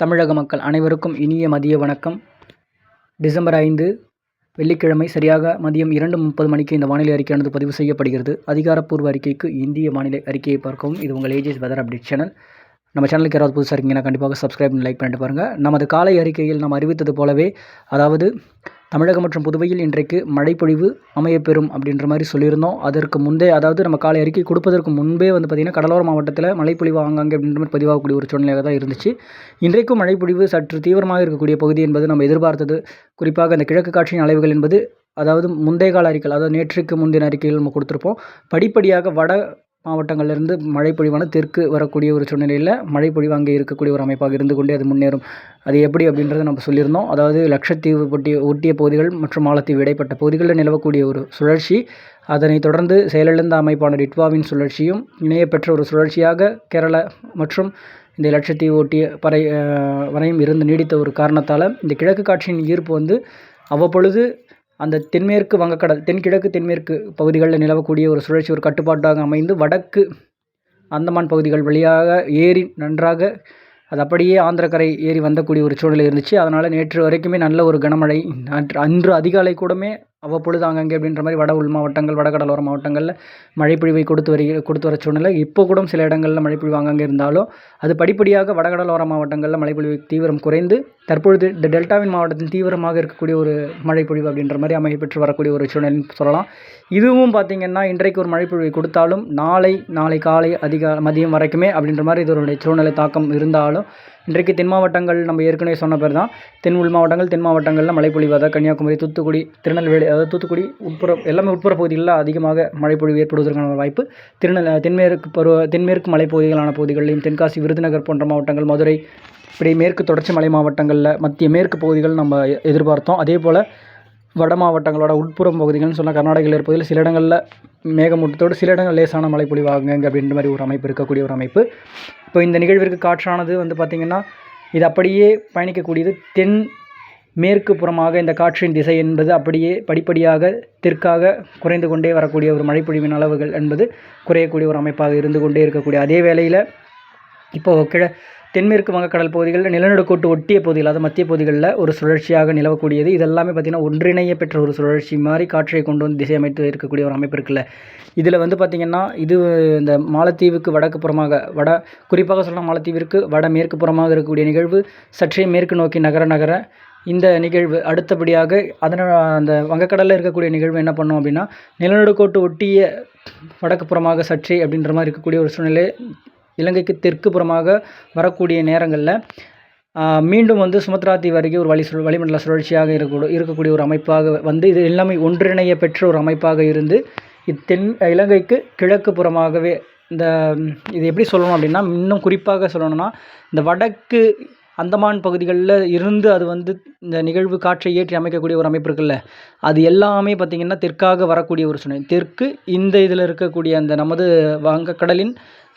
தமிழக மக்கள் அனைவருக்கும் இனிய மதிய வணக்கம். டிசம்பர் ஐந்து வெள்ளிக்கிழமை சரியாக மதியம் இரண்டு முப்பது மணிக்கு இந்த வானிலை அறிக்கையானது பதிவு செய்யப்படுகிறது. அதிகாரப்பூர்வ அறிக்கைக்கு இந்திய வானிலை அறிக்கையை பார்க்கவும். இது உங்கள் ஏஜஸ் வெதர் அப்டேட் சேனல் நம்ம சேனலுக்கு யாராவது புதுசாக இருக்கீங்கன்னா கண்டிப்பாக சப்ஸ்கிரைப் லைக் பண்ணிட்டு பாருங்கள் நமது காலை அறிக்கையில் நாம் அறிவித்தது போலவே அதாவது தமிழகம் மற்றும் புதுவையில் இன்றைக்கு மழைப்பொழிவு அமையப்பெறும் அப்படின்ற மாதிரி சொல்லியிருந்தோம். அதற்கு முந்தைய அதாவது நம்ம காலை அறிக்கை கொடுப்பதற்கு முன்பே வந்து பார்த்திங்கன்னா கடலோர மாவட்டத்தில் மழைப்பொழிவு ஆங்காங்கே அப்படின்ற மாதிரி பதிவாகக்கூடிய ஒரு சூழ்நிலையாக தான் இருந்துச்சு. இன்றைக்கும் மழைப்பொழிவு சற்று தீவிரமாக இருக்கக்கூடிய பகுதி என்பது நம்ம எதிர்பார்த்தது. குறிப்பாக அந்த கிழக்கு காட்சியின் அலைவுகள் என்பது அதாவது முந்தைய கால அறிக்கைகள் அதாவது நேற்றுக்கு முந்தின அறிக்கைகள் நம்ம கொடுத்துருப்போம். படிப்படியாக வட மாவட்டங்கள்லேருந்து மழைப்பொழிவான தெற்கு வரக்கூடிய ஒரு சூழ்நிலையில் மழைப்பொழிவு அங்கே இருக்கக்கூடிய ஒரு அமைப்பாக இருந்து கொண்டே அது முன்னேறும். அது எப்படி அப்படின்றத நம்ம சொல்லியிருந்தோம். அதாவது லட்சத்தீவு ஒட்டிய ஒட்டிய பகுதிகள் மற்றும் மாலத்தீவு இடைப்பட்ட பகுதிகளில் நிலவக்கூடிய ஒரு சுழற்சி. அதனைத் தொடர்ந்து செயலிழந்த அமைப்பான டிட்வாவின் சுழற்சியும் இணையப்பெற்ற ஒரு சுழற்சியாக கேரளா மற்றும் இந்த லட்சத்தீவு ஒட்டிய பறை வரையும் இருந்து நீடித்த ஒரு காரணத்தால் இந்த கிழக்கு காட்சியின் ஈர்ப்பு வந்து அவ்வப்பொழுது அந்த தென்மேற்கு வங்கக்கடல் தென்கிழக்கு தென்மேற்கு பகுதிகளில் நிலவக்கூடிய ஒரு சுழற்சி ஒரு கட்டுப்பாட்டாக அமைந்து வடக்கு அந்தமான் பகுதிகள் வழியாக ஏறி நன்றாக அது அப்படியே ஆந்திரக்கரை ஏறி வந்தக்கூடிய ஒரு சூழ்நிலை இருந்துச்சு. அதனால் நேற்று வரைக்குமே நல்ல ஒரு கனமழை. அன்று அதிகாலை கூடமே அவ்வப்பொழுது அங்கங்கே அப்படின்ற மாதிரி வட உள் மாவட்டங்கள் வடகடலோர மாவட்டங்களில் மழைப்பொழிவை கொடுத்து வருகிற கொடுத்து வர சூழ்நிலை. இப்போ கூட சில இடங்களில் மழைப்பொழிவு அங்கங்கே இருந்தாலும் அது படிப்படியாக வடகடலோர மாவட்டங்களில் மழைப்பொழிவு தீவிரம் குறைந்து தற்பொழுது இந்த டெல்டாவின் மாவட்டத்தில் தீவிரமாக இருக்கக்கூடிய ஒரு மழைப்பொழிவு அப்படின்ற மாதிரி அமைய பெற்று வரக்கூடிய ஒரு சூழ்நிலைன்னு சொல்லலாம். இதுவும் பார்த்திங்கன்னா இன்றைக்கு ஒரு மழைப்பொழிவை கொடுத்தாலும் நாளை நாளை காலை அதிக மதியம் வரைக்குமே அப்படின்ற மாதிரி இதனுடைய சூழ்நிலை தாக்கம் இருந்தாலும் இன்றைக்கு தென் மாவட்டங்கள் நம்ம ஏற்கனவே சொன்ன பேர் தான். தென் உள் மாவட்டங்கள் தென் மாவட்டங்களில் மழைப்பொழிவு. அதாவது கன்னியாகுமரி தூத்துக்குடி திருநெல்வேலி அதாவது தூத்துக்குடி உட்புற எல்லாமே உட்புற பகுதிகளில் அதிகமாக மழைப்பொழிவு ஏற்படுவதற்கான வாய்ப்பு. திருநெல் தென்மேற்கு பருவ தென்மேற்கு மலைப்பகுதிகளான பகுதிகளிலும் தென்காசி விருதுநகர் போன்ற மாவட்டங்கள் மதுரை இப்படி மேற்கு தொடர்ச்சி மலை மாவட்டங்களில் மத்திய மேற்கு பகுதிகள் நம்ம எதிர்பார்த்தோம். அதே போல் வட மாவட்டங்களோட உட்புறம் பகுதிகள்னு சொன்னால் கர்நாடகையில் இருப்பதில் சில இடங்களில் மேகமூட்டத்தோடு சில இடங்கள் லேசான மழை பொழிவாகுங்க அப்படின்ற மாதிரி ஒரு அமைப்பு இருக்கக்கூடிய ஒரு அமைப்பு. இப்போ இந்த நிகழ்விற்கு காற்றானது வந்து பார்த்திங்கன்னா இது அப்படியே பயணிக்கக்கூடியது தென் மேற்கு புறமாக இந்த காற்றின் திசை என்பது அப்படியே படிப்படியாக தெற்காக குறைந்து கொண்டே வரக்கூடிய ஒரு மழைப்பொழிவின் அளவுகள் என்பது குறையக்கூடிய ஒரு அமைப்பாக இருந்து கொண்டே இருக்கக்கூடிய அதே வேளையில் இப்போது கிழ தென்மேற்கு வங்கக்கடல் பகுதிகளில் நிலநடுக்கோட்டு ஒட்டிய பகுதிகள் அதாவது மத்திய பகுதிகளில் ஒரு சுழற்சியாக நிலவக்கூடியது. இதெல்லாமே பார்த்திங்கன்னா ஒன்றிணைய பெற்ற ஒரு சுழற்சி மாதிரி காற்றை கொண்டு வந்து திசையமைத்து இருக்கக்கூடிய ஒரு அமைப்பு இருக்குல்ல. இதில் வந்து பார்த்திங்கன்னா இது இந்த மாலத்தீவுக்கு வடக்கு புறமாக வட குறிப்பாக சொல்லலாம் மாலத்தீவிற்கு வட மேற்கு புறமாக இருக்கக்கூடிய நிகழ்வு சற்றே மேற்கு நோக்கி நகர நகர இந்த நிகழ்வு அடுத்தபடியாக அதனால் அந்த வங்கக்கடலில் இருக்கக்கூடிய நிகழ்வு என்ன பண்ணோம் அப்படின்னா நிலநடுக்கோட்டு ஒட்டிய வடக்கு புறமாக சற்றே அப்படின்ற மாதிரி இருக்கக்கூடிய ஒரு சூழ்நிலை இலங்கைக்கு தெற்கு புறமாக வரக்கூடிய நேரங்களில் மீண்டும் வந்து சுமத்ரா தீவு அருகே ஒரு வழி சுழ வளிமண்டல சுழற்சியாக இருக்கக்கூடிய இருக்கக்கூடிய ஒரு அமைப்பாக வந்து இது எல்லாமே ஒன்றிணைய பெற்ற ஒரு அமைப்பாக இருந்து தென் இலங்கைக்கு கிழக்கு புறமாகவே இந்த இது எப்படி சொல்லணும் அப்படின்னா இன்னும் குறிப்பாக சொல்லணும்னா இந்த வடக்கு அந்தமான் பகுதிகளில் இருந்து அது வந்து இந்த நிகழ்வு காற்றை ஏற்றி அமைக்கக்கூடிய ஒரு அமைப்பு இருக்குல்ல அது எல்லாமே பார்த்திங்கன்னா தெற்காக வரக்கூடிய ஒரு சூழ்நிலை தெற்கு இந்த இதில் இருக்கக்கூடிய அந்த நமது வங்கக்கடலின்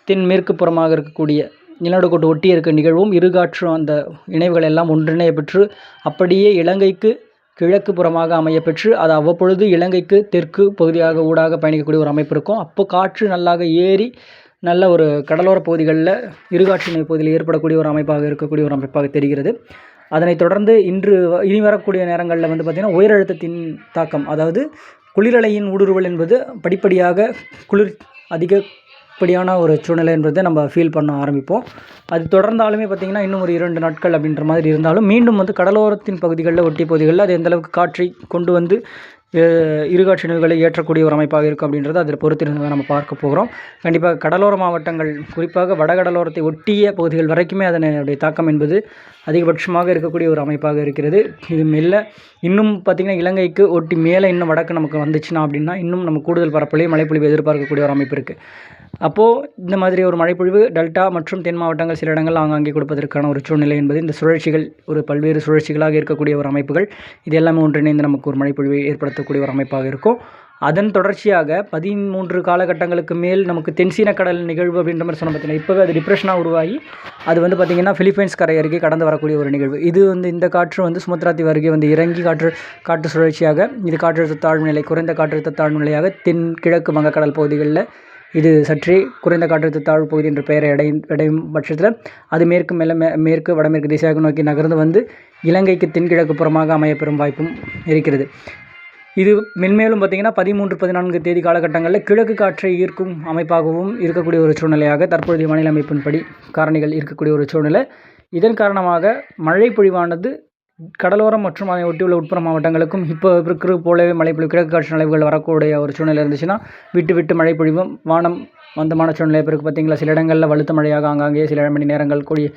தென்மேற்கு புறமாக இருக்கக்கூடிய நிலநடுக்கோட்டு ஒட்டி இருக்க நிகழ்வும் இருகாற்றும் அந்த இணைவுகள் எல்லாம் ஒன்றிணைய பெற்று அப்படியே இலங்கைக்கு கிழக்கு புறமாக அமையப்பெற்று அது அவ்வப்பொழுது இலங்கைக்கு தெற்கு பகுதியாக ஊடாக பயணிக்கக்கூடிய ஒரு அமைப்பு இருக்கும். அப்போ காற்று நல்லாக ஏறி நல்ல ஒரு கடலோர பகுதிகளில் இருகாட்சி பகுதியில் ஏற்படக்கூடிய ஒரு அமைப்பாக இருக்கக்கூடிய ஒரு அமைப்பாக தெரிகிறது. அதனைத் தொடர்ந்து இன்று இனி வரக்கூடிய நேரங்களில் வந்து பார்த்திங்கன்னா உயரழுத்தத்தின் தாக்கம் அதாவது குளிரலையின் ஊடுருவல் என்பது படிப்படியாக குளிர் அதிக அப்படியான ஒரு சூழ்நிலை என்பதை நம்ம ஃபீல் பண்ண ஆரம்பிப்போம். அது தொடர்ந்தாலுமே பார்த்திங்கன்னா இன்னும் ஒரு இரண்டு நாட்கள் அப்படின்ற மாதிரி இருந்தாலும் மீண்டும் வந்து கடலோரத்தின் பகுதிகளில் ஒட்டிய பகுதிகளில் அது எந்தளவுக்கு காற்றை கொண்டு வந்து இருகாட்சி நிகழ்வுகளை ஏற்றக்கூடிய ஒரு அமைப்பாக இருக்கும் அப்படின்றத அதில் பொறுத்திருந்து நம்ம பார்க்க போகிறோம். கண்டிப்பாக கடலோர மாவட்டங்கள் குறிப்பாக வடகடலோரத்தை ஒட்டிய பகுதிகள் வரைக்குமே அதனுடைய தாக்கம் என்பது அதிகபட்சமாக இருக்கக்கூடிய ஒரு அமைப்பாக இருக்கிறது. இது மெல்ல இன்னும் பார்த்திங்கன்னா இலங்கைக்கு ஒட்டி மேலே இன்னும் வடக்கு நமக்கு வந்துச்சுன்னா அப்படின்னா இன்னும் நம்ம கூடுதல் பரப்பலையும் மழைப்பொழிவு எதிர்பார்க்கக்கூடிய ஒரு அமைப்பு இருக்குது அப்போது இந்த மாதிரி ஒரு மழைப்பொழிவு டெல்டா மற்றும் தென் மாவட்டங்கள் சில இடங்கள் ஆங்காங்கே கொடுப்பதற்கான ஒரு சூழ்நிலை என்பது இந்த சுழற்சிகள் ஒரு பல்வேறு சுழற்சிகளாக இருக்கக்கூடிய ஒரு அமைப்புகள். இது எல்லாமே ஒன்றிணைந்து நமக்கு ஒரு மழைப்பொழிவை ஏற்படுத்தக்கூடிய ஒரு அமைப்பாக இருக்கும். அதன் தொடர்ச்சியாக பதிமூன்று காலகட்டங்களுக்கு மேல் நமக்கு தென்சீன கடல் நிகழ்வு அப்படின்ற மாதிரி சொன்ன பார்த்தீங்கன்னா இப்போவே அது டிப்ரெஷனாக உருவாகி அது வந்து பார்த்திங்கன்னா ஃபிலிப்பைன்ஸ் கரை அருகே கடந்து வரக்கூடிய ஒரு நிகழ்வு. இது வந்து இந்த காற்று வந்து சுமத்ராத்தி அருகே வந்து இறங்கி காற்று காற்று சுழற்சியாக இது காற்றழுத்த தாழ்வு நிலை குறைந்த காற்றழுத்த தாழ்வு நிலையாக தென் கிழக்கு வங்கக்கடல் பகுதிகளில் இது சற்றே குறைந்த காற்றழுத்த தாழ்வு பகுதி என்ற பெயரை அடையும் அடையும் பட்சத்தில் அது மேற்கு மேலே மே மேற்கு வடமேற்கு திசையாக நோக்கி நகர்ந்து வந்து இலங்கைக்கு தென்கிழக்கு புறமாக அமையப்பெறும் வாய்ப்பும் இருக்கிறது. இது மென்மேலும் பார்த்திங்கன்னா பதிமூன்று பதினான்கு தேதி காலகட்டங்களில் கிழக்கு காற்றை ஈர்க்கும் அமைப்பாகவும் இருக்கக்கூடிய ஒரு சூழ்நிலையாக தற்போதைய வானிலை அமைப்பின்படி காரணிகள் இருக்கக்கூடிய ஒரு சூழ்நிலை. இதன் காரணமாக மழை பொழிவானது கடலோரம் மற்றும் அதை ஒட்டியுள்ள உட்புற மாவட்டங்களுக்கும் இப்போ இருக்கிற போலவே மழை பொழிவு கிழக்கு காற்று நலைவுகள் வரக்கூடிய ஒரு சூழ்நிலை இருந்துச்சுன்னா விட்டு விட்டு மழை பொழிவும் வானம் மந்தமான சூழ்நிலை பிறகு பார்த்திங்களா சில இடங்களில் வலுத்த மழையாக ஆங்காங்கே சில மணி நேரங்கள் கூடிய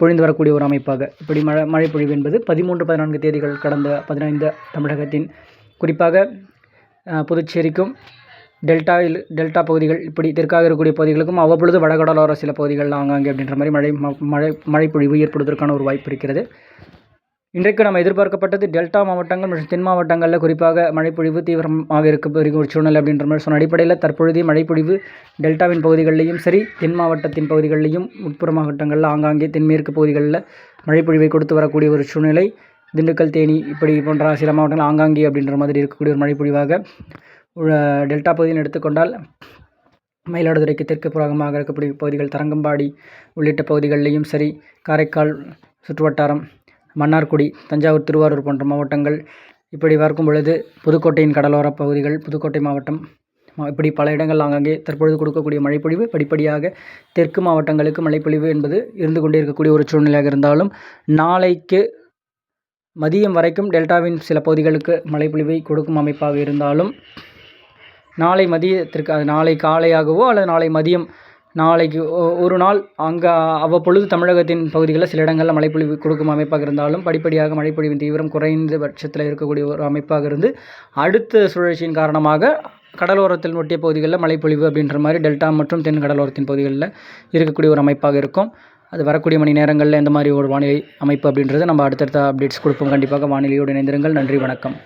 பொழிந்து வரக்கூடிய ஒரு அமைப்பாக. இப்படி மழை மழை பொழிவு என்பது பதிமூன்று பதினான்கு தேதிகள் கடந்த பதினைந்து தமிழகத்தின் குறிப்பாக புதுச்சேரிக்கும் டெல்டாவில் டெல்டா பகுதிகள் இப்படி தெற்காக இருக்கக்கூடிய பகுதிகளுக்கும் அவ்வப்பொழுது வடகடலோர சில பகுதிகளில் ஆங்காங்கே அப்படின்ற மாதிரி மழை மழை மழை பொழிவு ஏற்படுவதற்கான ஒரு வாய்ப்பு இருக்கிறது. இன்றைக்கு நம்ம எதிர்பார்க்கப்பட்டது டெல்டா மாவட்டங்கள் மற்றும் தென் மாவட்டங்களில் குறிப்பாக மழைப்பொழிவு தீவிரமாக இருக்க ஒரு சூழ்நிலை அப்படின்ற மாதிரி சொன்ன அடிப்படையில் தற்பொழுது மழைப்பொழிவு டெல்டாவின் பகுதிகளிலையும் சரி தென் மாவட்டத்தின் பகுதிகளிலையும் உட்புற மாவட்டங்களில் ஆங்காங்கே தென்மேற்கு பகுதிகளில் மழைப்பொழிவை கொடுத்து வரக்கூடிய ஒரு சூழ்நிலை. திண்டுக்கல் தேனி இப்படி போன்ற சில மாவட்டங்கள் ஆங்காங்கே அப்படின்ற மாதிரி இருக்கக்கூடிய ஒரு மழைப்பொழிவாக டெல்டா பகுதியில் எடுத்துக்கொண்டால் மயிலாடுதுறைக்கு தெற்கு புறமாக இருக்கக்கூடிய பகுதிகள் தரங்கம்பாடி உள்ளிட்ட பகுதிகளிலையும் சரி காரைக்கால் சுற்றுவட்டாரம் மன்னார்குடி தஞ்சாவூர் திருவாரூர் போன்ற மாவட்டங்கள். இப்படி பார்க்கும் பொழுது புதுக்கோட்டையின் கடலோர பகுதிகள் புதுக்கோட்டை மாவட்டம் இப்படி பல இடங்கள் அங்கங்கே தற்பொழுது கொடுக்கக்கூடிய மழைப்பொழிவு படிப்படியாக தெற்கு மாவட்டங்களுக்கு மழைப்பொழிவு என்பது இருந்து கொண்டே இருக்கக்கூடிய ஒரு சூழ்நிலையாக இருந்தாலும் நாளைக்கு மதியம் வரைக்கும் டெல்டாவின் சில பகுதிகளுக்கு மழைப்பொழிவை கொடுக்கும் அமைப்பாக இருந்தாலும் நாளை மதியத்திற்கு அது நாளை காலையாகவோ அல்லது நாளை மதியம் நாளைக்கு ஒரு நாள் அங்கே அவ்வப்பொழுது தமிழகத்தின் பகுதிகளில் சில இடங்களில் மழைப்பொழிவு கொடுக்கும் அமைப்பாக இருந்தாலும் படிப்படியாக மழைப்பொழிவின் தீவிரம் குறைந்த பட்சத்தில் இருக்கக்கூடிய ஒரு அமைப்பாக இருந்து அடுத்த சுழற்சியின் காரணமாக கடலோரத்தில் ஒட்டிய பகுதிகளில் மழைப்பொழிவு அப்படின்ற மாதிரி டெல்டா மற்றும் தென் கடலோரத்தின் பகுதிகளில் இருக்கக்கூடிய ஒரு அமைப்பாக இருக்கும். அது வரக்கூடிய மணி நேரங்களில் எந்த மாதிரி ஒரு வானிலை அமைப்பு அப்படின்றத நம்ம அடுத்தடுத்த அப்டேட்ஸ் கொடுப்போம். கண்டிப்பாக வானிலையோடு இணைந்திருங்கள். நன்றி வணக்கம்.